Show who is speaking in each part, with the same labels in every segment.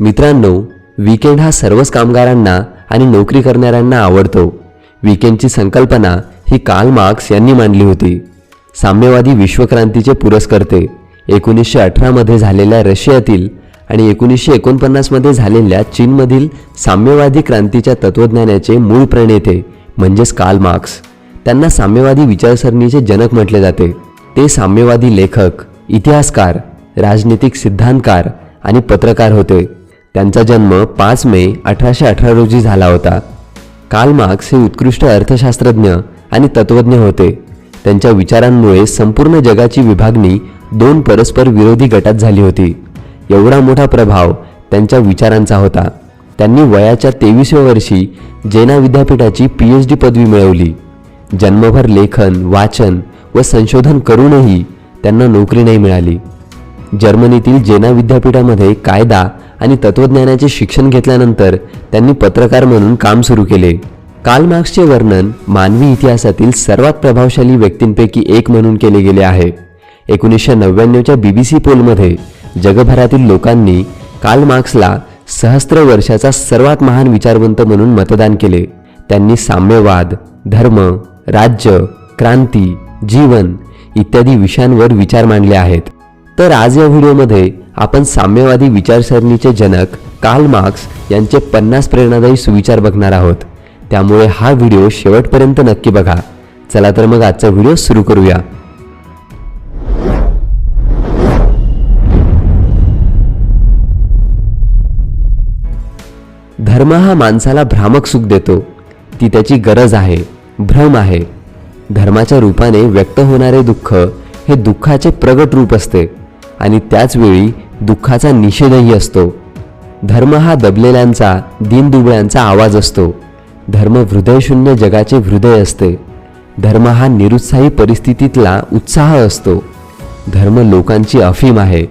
Speaker 1: मित्रांनो वीकेंड हा सर्वच कामगारांना आणि नोकरी करणाऱ्यांना आवडतो. वीकेंडची संकल्पना ही कार्ल मार्क्स यांनी मांडली होती. साम्यवादी विश्वक्रांतीचे पुरस्कर्ते एकोणीसशे अठरामध्ये झालेल्या रशियातील आणि एकोणीसशे एकोणपन्नासमध्ये झालेल्या चीनमधील साम्यवादी क्रांतीच्या तत्त्वज्ञानाचे मूळ प्रणेते म्हणजेच कार्ल मार्क्स त्यांना साम्यवादी विचारसरणीचे जनक म्हटले जाते. ते साम्यवादी लेखक इतिहासकार राजनीतिक सिद्धांतकार आणि पत्रकार होते. त्यांचा जन्म पाच मे अठराशे अठरा रोजी झाला होता. काल मार्क्स हे उत्कृष्ट अर्थशास्त्रज्ञ आणि तत्त्वज्ञ होते. त्यांच्या विचारांमुळे संपूर्ण जगाची विभागणी दोन परस्पर विरोधी गटात झाली होती. एवढा मोठा प्रभाव त्यांच्या विचारांचा होता. त्यांनी वयाच्या तेवीसव्या वर्षी जेना विद्यापीठाची पी एच डी पदवी मिळवली. जन्मभर लेखन वाचन व संशोधन करूनही त्यांना नोकरी नाही मिळाली. जर्मनीतील जेना विद्यापीठामध्ये कायदा आणि तत्त्वज्ञानाचे शिक्षण घेतल्यानंतर त्यांनी पत्रकार म्हणून काम सुरू केले. काल मार्क्सचे वर्णन मानवी इतिहासातील सर्वात प्रभावशाली व्यक्तींपैकी एक म्हणून केले गेले आहे. एकोणीसशे नव्याण्णवच्या बी बी सी पोलमध्ये जगभरातील लोकांनी काल मार्क्सला सहस्त्र वर्षाचा सर्वात महान विचारवंत म्हणून मतदान केले. त्यांनी साम्यवाद धर्म राज्य क्रांती जीवन इत्यादी विषयांवर विचार मांडले आहेत. तर आज या व्हिडिओमध्ये आपण साम्यवादी विचारसरणीचे जनक कार्ल मार्क्स यांचे पन्नास प्रेरणादायी सुविचार बघणार आहोत. त्यामुळे हा व्हिडिओ शेवटपर्यंत नक्की बघा. चला तर मग आजचा व्हिडिओ सुरू करूया. धर्म हा माणसाला भ्रामक सुख देतो. ती त्याची गरज आहे भ्रम आहे. धर्माच्या रूपाने व्यक्त होणारे दुःख हे दुःखाचे प्रगट रूप असते. आणि त्याचवेळी दुःखाचा निषेधही असतो. धर्म हा दबलेल्यांचा दीनदुबळ्यांचा आवाज असतो. धर्म हृदयशून्य जगाचे हृदय असते. धर्म हा निरुत्साही परिस्थितीतला उत्साह असतो. धर्म लोकांची अफीम आहे.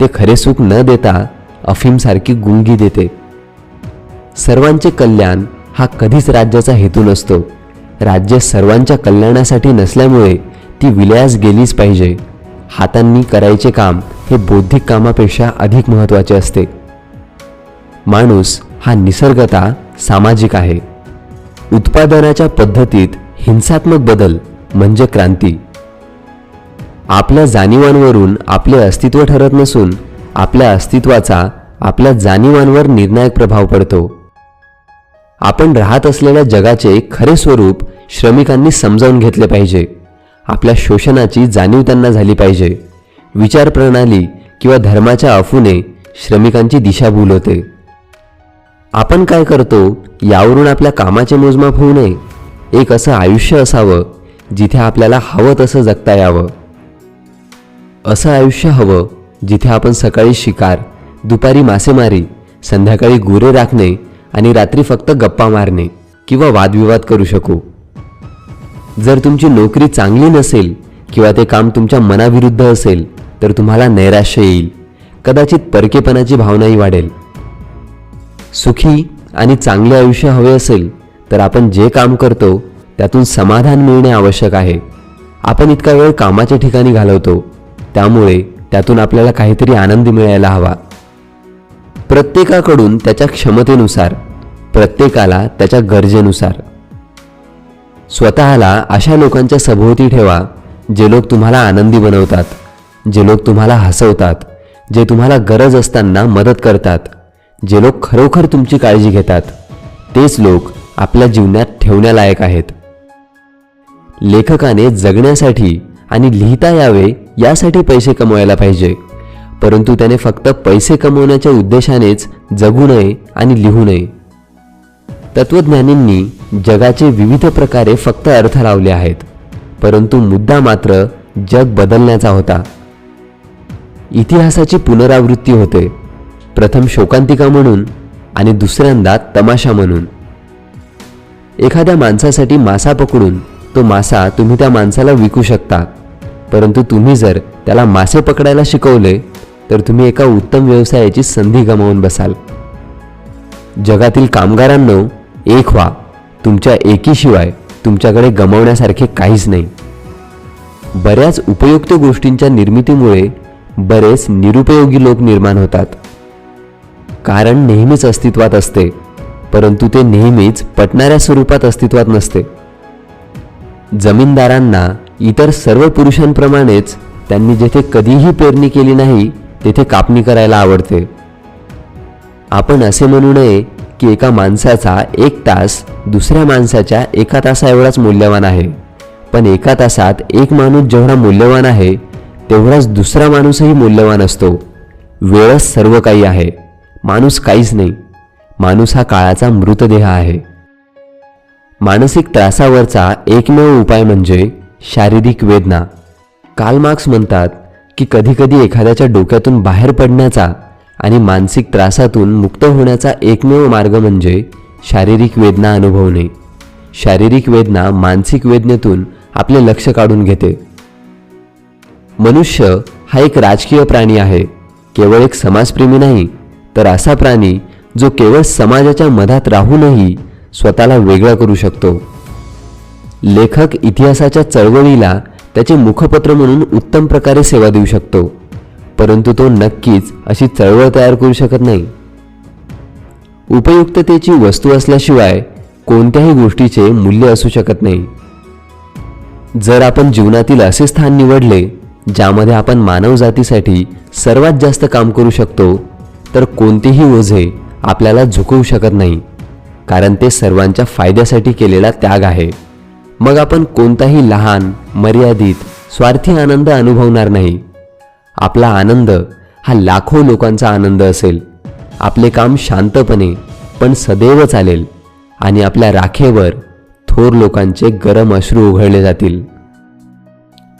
Speaker 1: ते खरे सुख न देता अफीमसारखी गुंगी देते. सर्वांचे कल्याण हा कधीच राज्याचा हेतू नसतो. राज्य सर्वांच्या कल्याणासाठी नसल्यामुळे ती विलयास गेलीच पाहिजे. हातांनी करायचे काम हे बौद्धिक कामापेक्षा अधिक महत्त्वाचे असते. माणूस हा निसर्गता सामाजिक आहे. उत्पादनाच्या पद्धतीत हिंसात्मक बदल म्हणजे क्रांती. आपल्या जाणीवांवरून आपले अस्तित्व ठरत नसून आपल्या अस्तित्वाचा आपल्या जाणीवांवर निर्णायक प्रभाव पडतो. आपण राहत असलेल्या जगाचे खरे स्वरूप श्रमिकांनी समजावून घेतले पाहिजे. आपल्या शोषणाची जाणीव त्यांना झाली पाहिजे. विचारप्रणाली किंवा धर्माच्या अफूने श्रमिकांची दिशाभूल होते. आपण काय करतो यावरून आपल्या कामाचे मोजमाप होऊ नये. एक असं आयुष्य असावं जिथे आपल्याला हवं तसं जगता यावं. असं आयुष्य हवं जिथे आपण सकाळी शिकार दुपारी मासेमारी संध्याकाळी गुरे राखणे आणि रात्री फक्त गप्पा मारणे किंवा वादविवाद करू शकू. जर तुमची नोकरी चांगली नसेल किंवा ते काम तुमच्या मनाविरुद्ध असेल तर तुम्हाला नैराश्य येईल. कदाचित परकेपणाची भावनाही वाढेल. सुखी आणि चांगले आयुष्य हवे असेल तर आपण जे काम करतो त्यातून समाधान मिळणे आवश्यक आहे. आपण इतका वेळ कामाच्या ठिकाणी घालवतो त्यामुळे त्यातून आपल्याला काहीतरी आनंद मिळायला हवा. प्रत्येकाकडून त्याच्या क्षमतेनुसार प्रत्येकाला त्याच्या गरजेनुसार. स्वतःला अशा लोकांच्या सभोवती ठेवा जे लोक तुम्हाला आनंदी बनवतात जे लोक तुम्हाला हसवतात जे तुम्हाला गरज असताना मदत करतात जे लोक खरोखर तुमची काळजी घेतात तेच लोक आपल्या जीवनात ठेवण्यालायक आहेत. लेखकाने जगण्यासाठी आणि लिहिता यावे यासाठी पैसे कमवायला पाहिजे परंतु त्याने फक्त पैसे कमवण्याच्या उद्देशानेच जगू नये आणि लिहू नये. तत्वज्ञानींनी जगाचे विविध प्रकारे फक्त अर्थ लावले आहेत परंतु मुद्दा मात्र जग बदलण्याचा होता. इतिहासाची पुनरावृत्ती होते प्रथम शोकांतिका म्हणून आणि दुसऱ्यांदा तमाशा म्हणून. एखाद्या माणसासाठी मासा पकडून तो मासा तुम्ही त्या माणसाला विकू शकता परंतु तुम्ही जर त्याला मासे पकडायला शिकवले तर तुम्ही एका उत्तम व्यवसायाची संधी गमावून बसाल. जगातील कामगारांनो एक व्हा तुमच्या एकीशिवाय तुमच्याकडे गमावण्यासारखे काहीच नाही. बऱ्याच उपयुक्त गोष्टींच्या निर्मितीमुळे बरेच निरुपयोगी लोक निर्माण होतात. कारण नेहमीच अस्तित्वात असते परंतु ते नेहमीच पटणाऱ्या स्वरूपात अस्तित्वात नसते. जमीनदारांना इतर सर्व पुरुषांप्रमाणेच त्यांनी जेथे कधीही पेरणी केली नाही तेथे कापणी करायला आवडते. आपण असे म्हणू नये की एका माणसाचा एक तास दुसऱ्या माणसाच्या एका तासा एवढाच मूल्यवान आहे. पण एका तासात एक माणूस जेवढा मूल्यवान आहे तेवढाच दुसरा माणूसही मूल्यवान असतो. वेळच सर्व काही आहे. माणूस काहीच नाही. माणूस हा काळाचा मृतदेह आहे. मानसिक त्रासावरचा एकमेव उपाय म्हणजे शारीरिक वेदना. काल मार्क्स म्हणतात की कधीकधी एखाद्याच्या डोक्यातून बाहेर पडण्याचा आणि मानसिक त्रासातून मुक्त होण्याचा एकमेव मार्ग म्हणजे शारीरिक वेदना अनुभवणे. शारीरिक वेदना मानसिक वेदनेतून आपले लक्ष काढून घेते. मनुष्य हा एक राजकीय प्राणी आहे केवळ एक समाजप्रेमी नाही तर असा प्राणी जो केवळ समाजाच्या मधात राहूनही स्वतःला वेगळा करू शकतो. लेखक इतिहासाच्या चळवळीला त्याचे मुखपत्र म्हणून उत्तम प्रकारे सेवा देऊ शकतो. परंतु तो नक्कीच अशी चळवळ तयार करू शकत नाही. उपयुक्ततेची वस्तू असल्याशिवाय कोणत्याही गोष्टीचे मूल्य असू शकत नाही. जर आपण जीवनातील असे स्थान निवडले ज्यामध्ये आपण मानवजातीसाठी सर्वात जास्त काम करू शकतो तर कोणतेही ओझे आपल्याला झुकवू शकत नाही कारण ते सर्वांच्या फायद्यासाठी केलेला त्याग आहे. मग आपण कोणताही लहान मर्यादित स्वार्थी आनंद अनुभवणार नाही. आपला आनंद हा लाखो लोकांचा आनंद असेल. आपले काम शांतपणे पण सदैव चालेल आणि आपल्या राखेवर थोर लोकांचे गरम अश्रू उघडले जातील.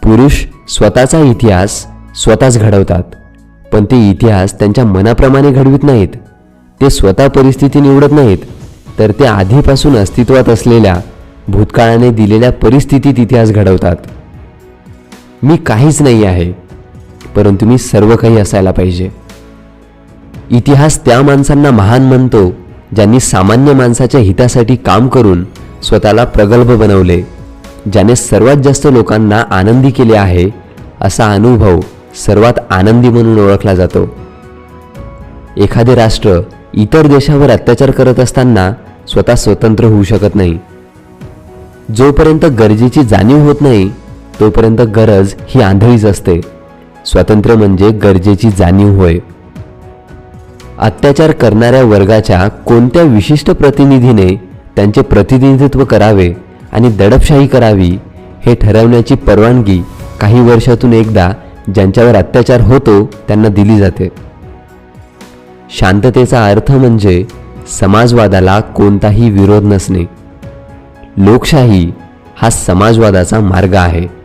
Speaker 1: पुरुष स्वतःचा इतिहास स्वतःच घडवतात पण ते इतिहास त्यांच्या मनाप्रमाणे घडवित नाहीत. ते स्वतः परिस्थिती निवडत नाहीत तर ते आधीपासून अस्तित्वात असलेल्या भूतकाळाने दिलेल्या परिस्थितीत इतिहास घडवतात. मी काहीच नाही आहे परंतु मी सर्व काही असायला पाहिजे. इतिहास त्या माणसांना महान म्हणतो ज्यांनी सामान्य माणसाच्या हितासाठी काम करून स्वतःला प्रगल्भ बनवले ज्याने सर्वात जास्त लोकांना आनंदी केले आहे असा अनुभव सर्वात आनंदी म्हणून ओळखला जातो. एखादे राष्ट्र इतर देशावर अत्याचार करत असताना स्वतः स्वतंत्र होऊ शकत नाही. जोपर्यंत गरजेची जाणीव होत नाही तोपर्यंत गरज ही आंधळीच असते. स्वातंत्र्य म्हणजे गरजेची जाणीव होय. अत्याचार करणाऱ्या वर्गाच्या कोणत्या विशिष्ट प्रतिनिधीने त्यांचे प्रतिनिधित्व करावे आणि दडपशाही करावी हे ठरवण्याची परवानगी काही वर्षातून एकदा ज्यांच्यावर अत्याचार होतो त्यांना दिली जाते. शांततेचा अर्थ म्हणजे समाजवादाला कोणताही विरोध नसणे. लोकशाही हा समाजवादाचा मार्ग आहे.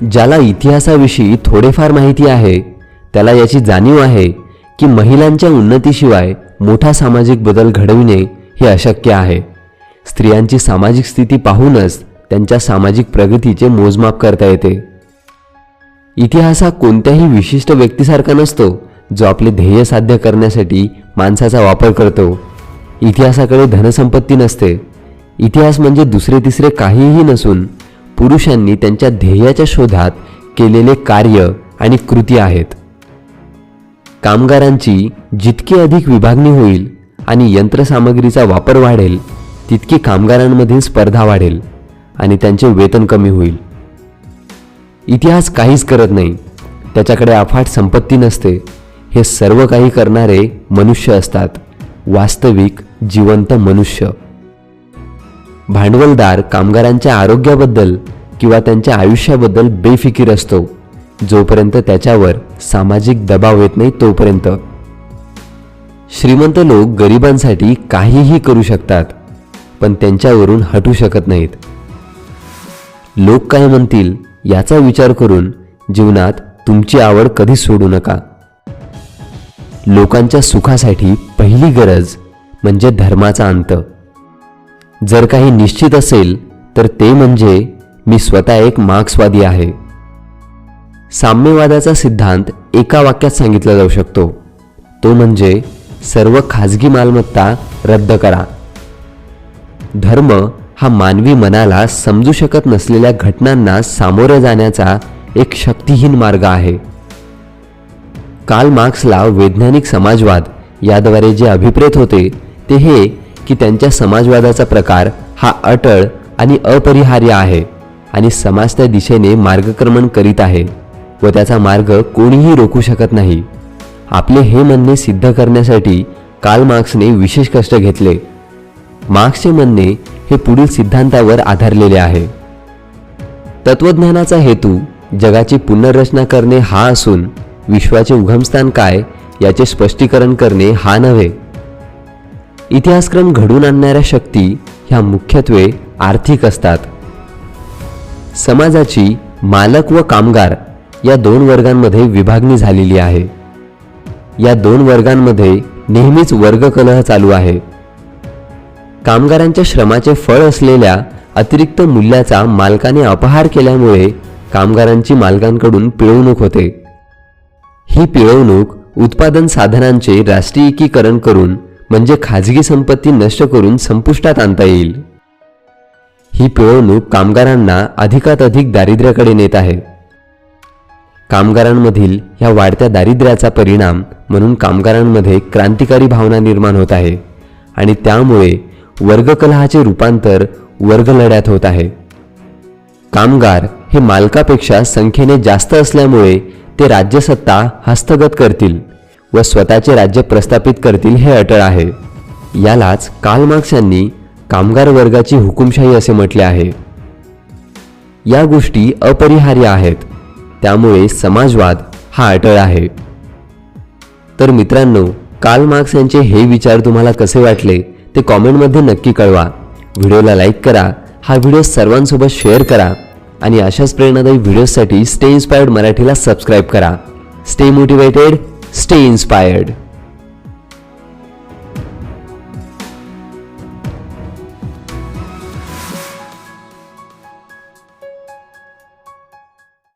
Speaker 1: ज्याला इतिहासाविषयी थोडेफार माहिती आहे त्याला याची जाणीव आहे की महिलांच्या उन्नतीशिवाय मोठा सामाजिक बदल घडविणे हे अशक्य आहे. स्त्रियांची सामाजिक स्थिती पाहूनच त्यांच्या सामाजिक प्रगतीचे मोजमाप करता येते. इतिहास हा कोणत्याही विशिष्ट व्यक्तीसारखा नसतो जो आपले ध्येय साध्य करण्यासाठी माणसाचा वापर करतो. इतिहासाकडे धनसंपत्ती नसते. इतिहास म्हणजे दुसरे तिसरे काहीही नसून पुरुषांनी त्यांच्या ध्येयाच्या शोधात केलेले कार्य आणि कृती आहेत. कामगारांची जितकी अधिक विभागणी होईल आणि यंत्रसामग्रीचा वापर वाढेल तितकी कामगारांमधील स्पर्धा वाढेल आणि त्यांचे वेतन कमी होईल. इतिहास काहीच करत नाही. त्याच्याकडे अफाट संपत्ती नसते. हे सर्व काही करणारे मनुष्य असतात. वास्तविक जिवंत मनुष्य. भांडवलदार कामगारांच्या आरोग्याबद्दल किंवा त्यांच्या आयुष्याबद्दल बेफिकीर असतो. जोपर्यंत त्याच्यावर सामाजिक दबाव येत नाही तोपर्यंत. श्रीमंत लोक गरिबांसाठी काहीही करू शकतात पण त्यांच्यावरून हटू शकत नाहीत. लोक काय म्हणतील याचा विचार करून जीवनात तुमची आवड कधी सोडू नका. लोकांच्या सुखासाठी पहिली गरज म्हणजे धर्माचा अंत. जर काही निश्चित असेल तर ते म्हणजे मी स्वतः एक मार्क्सवादी आहे. साम्यवादाचा सिद्धांत एका वाक्यात सांगितला जाऊ शकतो. तो म्हणजे सर्व खाजगी मालमत्ता रद्द करा. धर्म हा मानवी मनाला समजू शकत नसलेल्या घटनांना सामोरं जाण्याचा एक शक्तिहीन मार्ग आहे. काल मार्क्सला वैज्ञानिक समाजवाद याद्वारे जे अभिप्रेत होते ते हे की त्यांच्या समाजवादाचा प्रकार हा अटळ आणि अपरिहार्य आहे आणि समाज त्या दिशेने मार्गक्रमण करीत आहे व त्याचा मार्ग कोणीही रोखू शकत नाही. आपले हे म्हणणे सिद्ध करण्यासाठी काल मार्क्सने विशेष कष्ट घेतले. मार्क्सचे म्हणणे हे पुढील सिद्धांतावर आधारलेले आहे. तत्वज्ञानाचा हेतू जगाची पुनर्रचना करणे हा असून विश्वाचे उगमस्थान काय याचे स्पष्टीकरण करणे हा नव्हे. इतिहासक्रम घडून आणणाऱ्या शक्ती ह्या मुख्यत्वे आर्थिक असतात. समाजाची मालक व कामगार या दोन वर्गांमध्ये विभागणी झालेली आहे. या दोन वर्गांमध्ये नेहमीच वर्गकलह चालू आहे. कामगारांच्या श्रमाचे फळ असलेल्या अतिरिक्त मूल्याचा मालकाने अपहार केल्यामुळे कामगारांची मालकांकडून पिळवणूक होते. ही पिळवणूक उत्पादन साधनांचे राष्ट्रीयीकरण करून म्हणजे खाजगी संपत्ती नष्ट करून संपुष्टात आणता येईल. ही पिळवणूक कामगारांना अधिकात अधिक दारिद्र्याकडे नेत आहे. कामगारांमधील ह्या वाढत्या दारिद्र्याचा परिणाम म्हणून कामगारांमध्ये क्रांतिकारी भावना निर्माण होत आहे आणि त्यामुळे वर्गकलहाचे रूपांतर वर्गलढ्यात होत आहे. कामगार हे मालकापेक्षा संख्येने जास्त असल्यामुळे ते राज्यसत्ता हस्तगत करतील. व स्वतःचे राज्य प्रस्थापित करतील हे अटळ आहे. यालाच काल मार्क्स यांनी कामगार वर्गाची हुकुमशाही असे म्हटले आहे. या गोष्टी अपरिहार्य आहेत. त्यामुळे समाजवाद हा अटळ आहे. तर मित्रांनो काल मार्क्स यांचे हे विचार तुम्हाला कसे वाटले ते कॉमेंटमध्ये नक्की कळवा. व्हिडिओला लाईक करा हा व्हिडिओ सर्वांसोबत शेअर करा आणि अशाच प्रेरणादायी व्हिडिओसाठी स्टे इन्स्पायर्ड मराठीला सबस्क्राईब करा. Stay motivated. Stay inspired